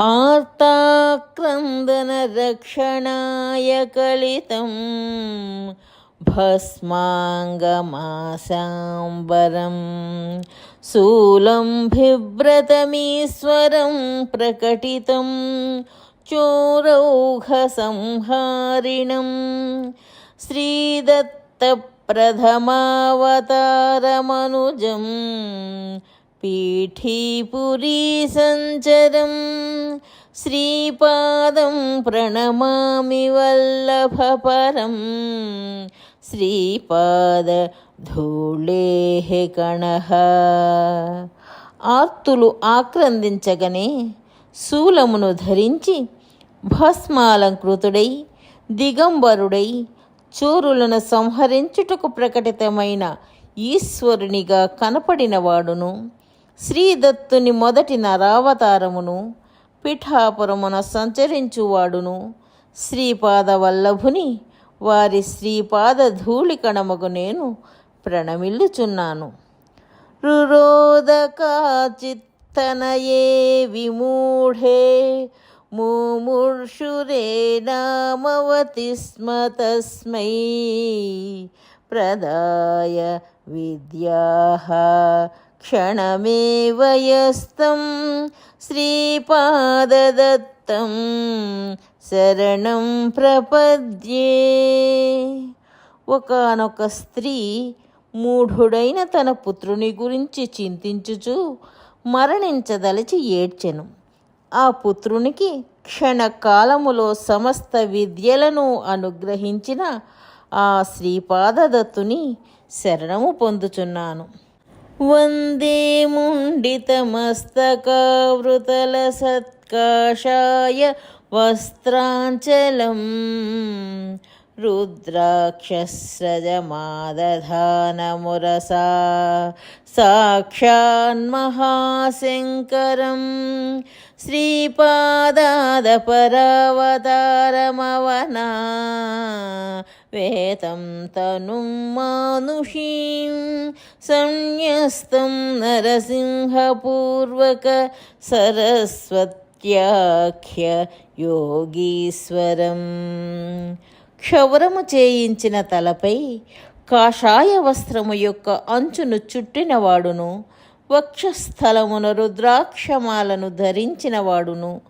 आर्ताक्रन्दनरक्षणाय कलितं भस्माङ्गमासाम्बरं शूलं बिभ्रतमीश्वरं प्रकटितं चोरौघसंहारिणं श्रीदत्तप्रथमावतारमनुजं पीठीपुरीसञ्चरं श्रीपादं प्रणमामि वल्लभपरं శ్రీపాదధూళేహ కణః ఆర్తులు ఆక్రందించగనే శూలమును ధరించి భస్మాలంకృతుడై దిగంబరుడై చోరులను సంహరించుటకు ప్రకటితమైన ఈశ్వరునిగా కనపడినవాడును శ్రీదత్తుని మొదటి నరావతారమును పిఠాపురమున సంచరించువాడును. శ్రీపాద వల్లభుని వారి శ్రీపాద ధూళికణముకు నేను ప్రణమిల్లుచున్నాను. రురోదకా చిత్తనయే విమూఢే ముముర్షురే నామవతి స్మ తస్మై. ప్రదాయ విద్యా క్షణమేవ యస్తం శ్రీపాదదత్తం శరణం ప్రపద్యే. ఒకానొక స్త్రీ మూఢుడైన తన పుత్రుని గురించి చింతించుచు మరణించదలిచి ఏడ్చెను. ఆ పుత్రునికి క్షణకాలములో సమస్త విద్యలను అనుగ్రహించిన ఆ శ్రీపాదదత్తుని శరణము పొందుచున్నాను. वन्दे मुण्डितमस्तकावृतलसत्काषाय वस्त्राञ्चलं रुद्राक्षस्रजमादधानमुरसा साक्षान्महाशङ्करं श्रीपादादपरावतारमवना वेतं तनुं मानुषीं संन्यस्तं नरसिंहपूर्वक सरस्वत्याख्य యోగీశ్వరం క్షౌరము చేయించిన తలపై కాషాయ వస్త్రము యొక్క అంచును చుట్టినవాడును వక్షస్థలమున రుద్రాక్షమాలను ధరించినవాడును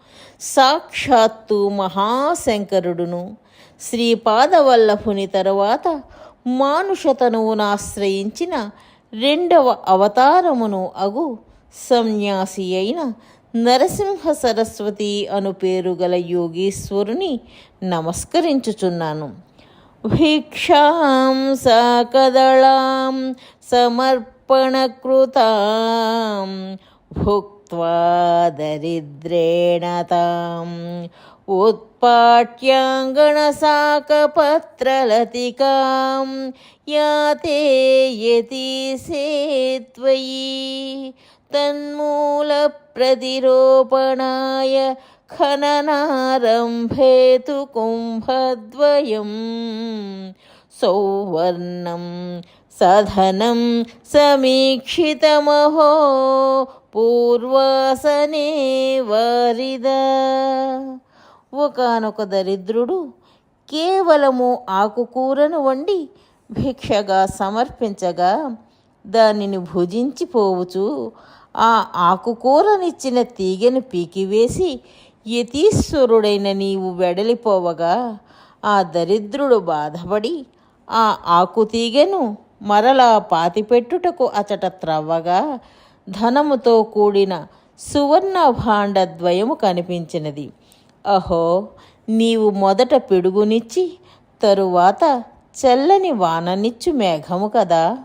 సాక్షాత్తు మహాశంకరుడును శ్రీపాదవల్లభుని తరువాత మానుషతనువునాశ్రయించిన రెండవ అవతారమును అగు సన్యాసి అయిన నరసింహ సరస్వతి అను పేరు గల యోగీశ్వరుని నమస్కరించుచున్నాను. భిక్షాం సాకదళాం సమర్పణకృతాం భుక్త్వా దరిద్రేణ తాం. उत्पाट्याङ्गणशाकपत्रलतिकां याते यति सेत्वयि तन्मूलप्रतिरोपणाय खननारम्भेतु कुम्भद्वयम् सौवर्णं सधनं समीक्षितमहो पूर्वासने वारिदा ఒకనొక దరిద్రుడు కేవలము ఆకుకూరను వండి భిక్షగా సమర్పించగా దానిని భుజించిపోవచ్చు ఆ ఆకుకూరనిచ్చిన తీగను పీకివేసి యతీశ్వరుడైన నీవు వెడలిపోవగా ఆ దరిద్రుడు బాధపడి ఆ ఆకు తీగను మరలా పాతిపెట్టుటకు అచట త్రవ్వగా ధనముతో కూడిన సువర్ణ భాండద్వయము కనిపించినది. అహో నీవు మొదట పిడుగునిచ్చి తరువాత చల్లని వాననిచ్చు మేఘము కదా.